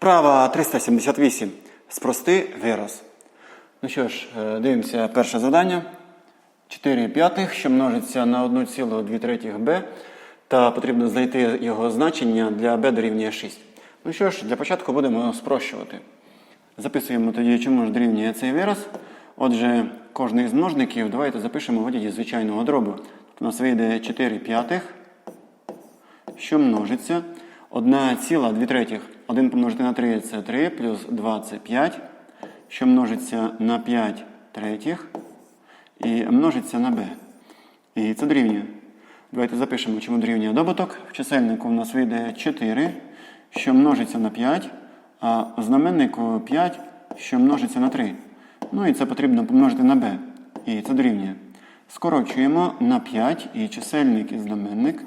Вправа 378. Спрости вираз. Ну що ж, е, дивимося перше завдання. 4 п'ятих, що множиться на 1,2 третіх b, та потрібно знайти його значення для b дорівнює 6. Ну що ж, для початку будемо спрощувати. Записуємо тоді, чому ж дорівнює цей вираз. Отже, кожний з множників давайте запишемо в вигляді звичайного дробу. У нас вийде 4 п'ятих, що множиться. 1,2 третіх. 1 помножити на 3 це 3, плюс 2 це 5, що множиться на 5 третіх і множиться на b. І це дорівнює. Давайте запишемо, чому дорівнює добуток. В чисельнику у нас вийде 4, що множиться на 5, а в знаменнику 5, що множиться на 3. Ну і це потрібно помножити на b. І це дорівнює. Скорочуємо на 5 і чисельник і знаменник.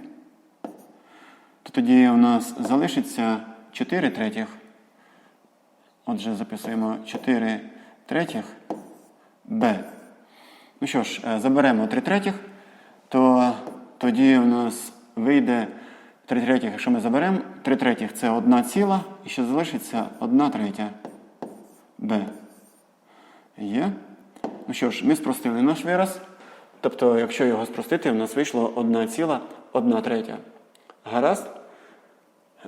То тоді у нас залишиться 4 третіх. Отже, записуємо 4 третіх b. Ну що ж, е, заберемо 3 третіх, то тоді у нас вийде 3 третіх, якщо ми заберемо, 3 третіх це 1 ціла, і ще залишиться 1 третя b. Є. Ну що ж, ми спростили наш вираз. Тобто, якщо його спростити, у нас вийшло 1 ціла 1 третя. Гаразд?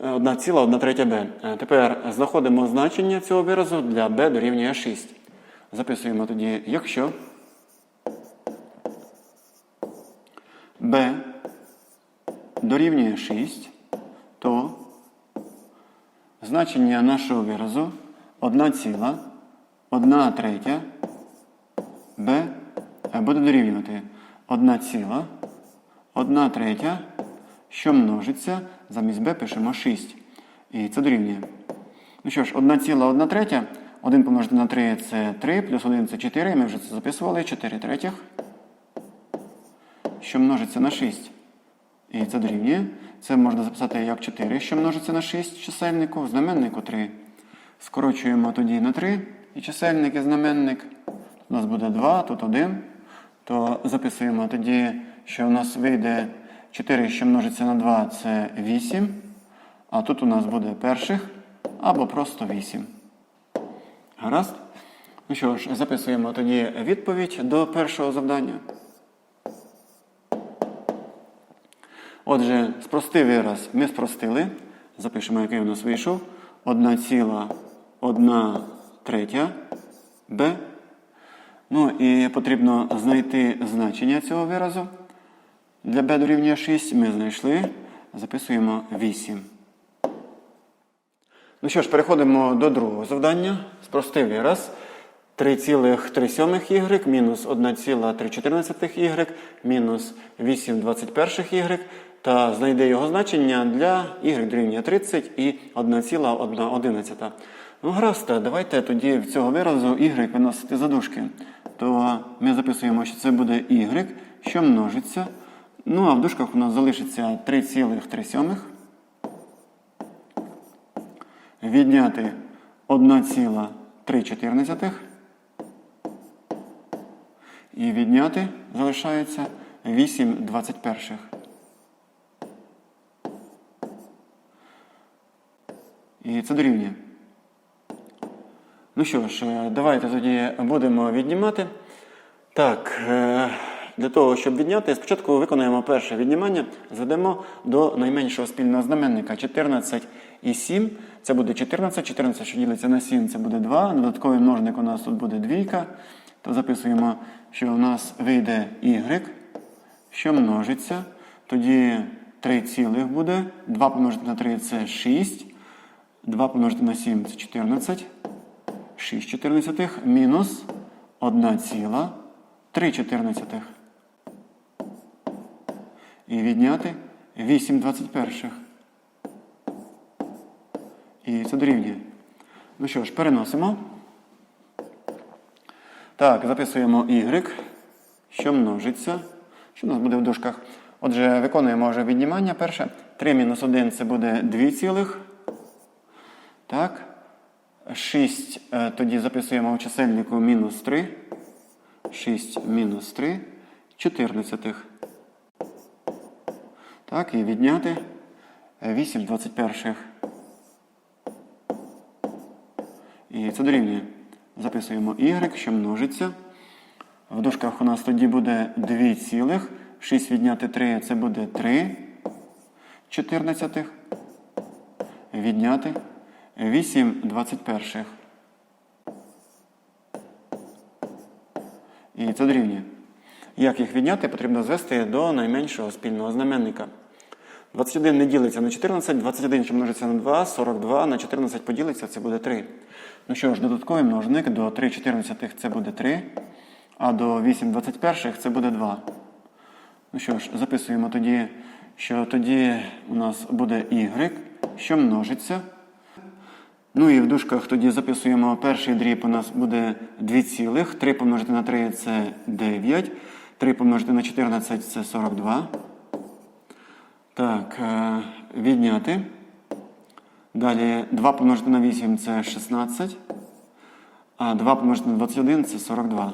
1 ціла 1 третя b. Е, Тепер знаходимо значення цього виразу для b дорівнює 6. Записуємо тоді, якщо b дорівнює 6, то значення нашого виразу 1 ціла 1 третя b буде дорівнювати 1 ціла 1 третя, що множиться, замість b пишемо 6. І це дорівнює. Ну що ж, 1 ціла 1 третя, 1 помножити на 3 це 3, плюс 1 це 4, ми вже це записували, 4 третіх, що множиться на 6. І це дорівнює. Це можна записати як 4, що множиться на 6 в чисельнику, знаменнику 3. Скорочуємо тоді на 3 і чисельник і знаменник. У нас буде 2, тут 1. То записуємо тоді, що у нас вийде 4, що множиться на 2, це 8. А тут у нас буде перших або просто 8. Гаразд? Ну що ж, записуємо тоді відповідь до першого завдання. Отже, спрости вираз ми спростили. Запишемо, який у нас вийшов. 1,1 третя b. Ну і потрібно знайти значення цього виразу. Для b дорівнює 6 ми знайшли. Записуємо 8. Ну що ж, переходимо до другого завдання. Спрости вираз. 3,3 мінус 1,3 y мінус 8 21 y та знайде його значення для y дорівнює 30 і 1,1. Ну, гаразд, давайте тоді в цього виразу y виносити за дужки. То ми записуємо, що це буде y, що множиться. Ну, а в дужках у нас залишиться 3,3. Відняти 1,3. І відняти залишається 8 21. І це дорівнює. Ну що ж, е, давайте тоді будемо віднімати. Так, е, для того, щоб відняти, спочатку виконаємо перше віднімання, зведемо до найменшого спільного знаменника 14 і 7. Це буде 14, 14, що ділиться на 7, це буде 2. Додатковий множник у нас тут буде двійка. То записуємо, що у нас вийде y, що множиться. Тоді 3 цілих буде. 2 помножити на 3 це 6. 2 помножити на 7 це 14. 6 чотирнадцятих мінус 1 ціла 3 чотирнадцятих. І відняти 8 21. І це дорівнює. Ну що ж, переносимо. Так, записуємо y, що множиться. Що у нас буде в дужках? Отже, виконуємо вже віднімання перше. 3 мінус 1 це буде 2 цілих. Так. 6 е, тоді записуємо в чисельнику мінус 3. 6 мінус 3. 14. Так, і відняти 8 21. І це дорівнює. Записуємо y, що множиться. В дужках у нас тоді буде 2 цілих. 6 відняти 3 це буде 3 чотирнадцятих. Відняти 8 21. І це дорівнює. Як їх відняти, потрібно звести до найменшого спільного знаменника. 21 не ділиться на 14, 21, що множиться на 2, 42 на 14 поділиться, це буде 3. Ну що ж, додатковий множник до 3 14 це буде 3, а до 8 21 це буде 2. Ну що ж, записуємо тоді, що тоді у нас буде y, що множиться. Ну і в дужках тоді записуємо перший дріб у нас буде 2 цілих. 3 помножити на 3 це 9. 3 помножити на 14 це 42. Так, е, відняти. Далі 2 помножити на 8 це 16. А 2 помножити на 21 це 42.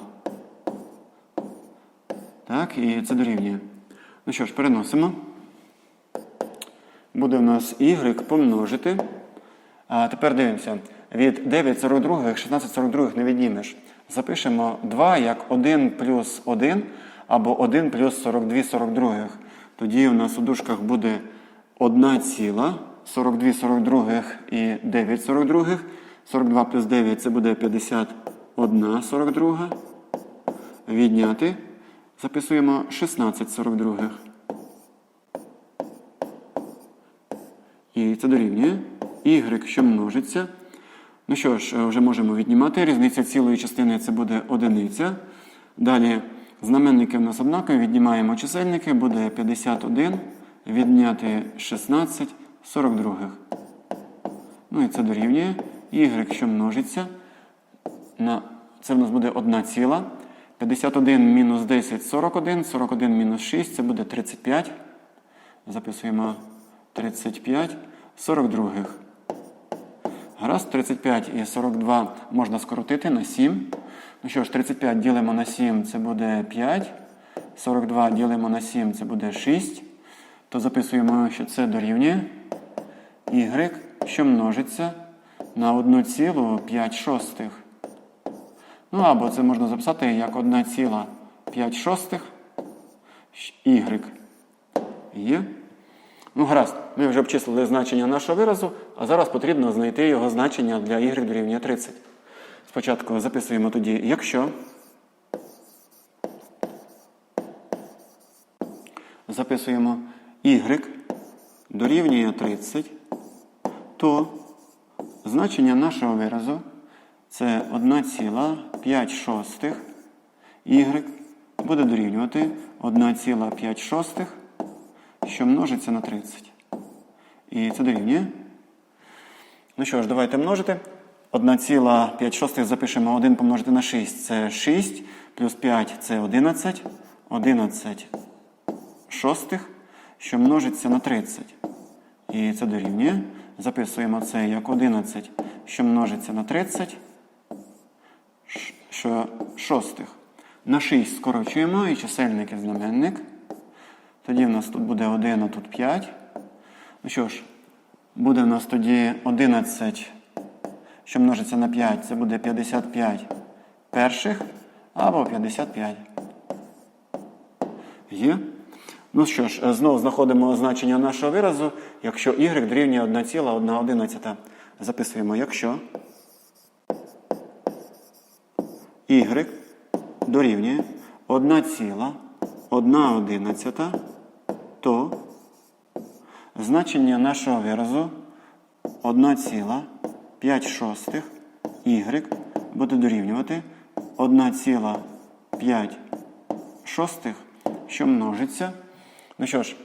Так, і це дорівнює. Ну що ж, переносимо. Буде у нас y помножити. А тепер дивимося. Від 9,42, 16,42 не віднімеш. Запишемо 2 як 1 плюс 1 або 1 плюс 42 42. Тоді у нас у дужках буде 1 ціла, 42 42 і 9 42. 42 плюс 9 це буде 51 42. Відняти. Записуємо 16 42. І це дорівнює. Y, що множиться. Ну що ж, е, вже можемо віднімати. Різниця цілої частини це буде одиниця. Далі знаменники в нас однакові, віднімаємо чисельники, буде 51, відняти 16, 42. Ну і це дорівнює. Y, що множиться. На... Це в нас буде 1 ціла. 51 мінус 10 41, 41 мінус 6 це буде 35. Записуємо 35, 42. Гаразд, 35 і 42 можна скоротити на 7. Ну що ж, 35 ділимо на 7, це буде 5. 42 ділимо на 7, це буде 6. То записуємо, що це дорівнює y, що множиться на 1,5 шостих. Ну або це можна записати як 1,5 шостих y. Є. Ну, гаразд, ми вже обчислили значення нашого виразу, а зараз потрібно знайти його значення для y дорівнює 30. Спочатку записуємо тоді, якщо записуємо y дорівнює 30, то значення нашого виразу це 1,5 y буде дорівнювати 1,5 що множиться на 30. І це дорівнює. Ну що ж, давайте множити. 1,5 шостих запишемо 1 помножити на 6 це 6, плюс 5 це 11. 11 шостих, що множиться на 30. І це дорівнює. Записуємо це як 11, що множиться на 30, що шостих. На 6 скорочуємо і чисельник і знаменник. Тоді в нас тут буде 1, а тут 5. Ну що ж, буде в нас тоді 11, що множиться на 5, це буде 55 перших або 55. Є. Ну що ж, знову знаходимо значення нашого виразу, якщо y дорівнює 1,1. Записуємо, якщо y дорівнює 1,1 то значення нашого виразу 1,5 шостих y буде дорівнювати 1,5 шостих, що множиться. Ну що ж,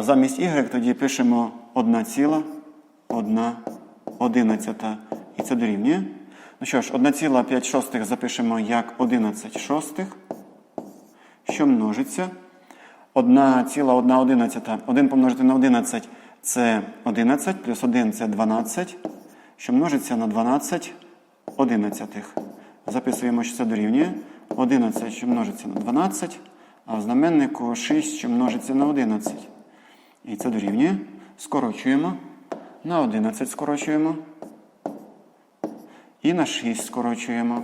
замість y тоді пишемо 1,1 і це дорівнює. Ну що ж, 1,5 шостих запишемо як 11 шостих, що множиться. 1,1. 1 помножити на 11 це 11, плюс 1 це 12, що множиться на 12 одинадцятих. Записуємо, що це дорівнює. 11, що множиться на 12, а в знаменнику 6, що множиться на 11. І це дорівнює. Скорочуємо. На 11 скорочуємо. І на 6 скорочуємо.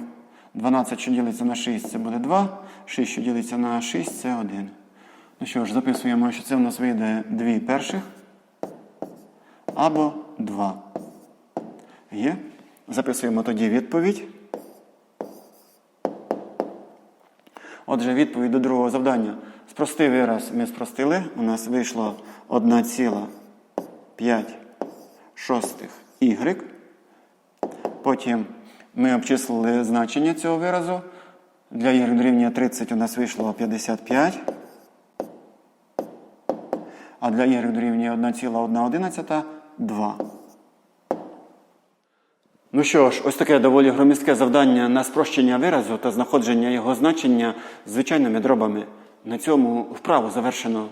12, що ділиться на 6, це буде 2. 6, що ділиться на 6, це 1. Ну що ж, записуємо, що це в нас вийде 2 перших або 2. Є. Записуємо тоді відповідь. Отже, відповідь до другого завдання. Спрости вираз ми спростили. У нас вийшло 1,5 шостих y. Потім ми обчислили значення цього виразу. Для y дорівнює 30 у нас вийшло 55. А для y дорівнює 1,1 2. Ну що ж, ось таке доволі громістке завдання на спрощення виразу та знаходження його значення звичайними дробами. На цьому вправу завершено.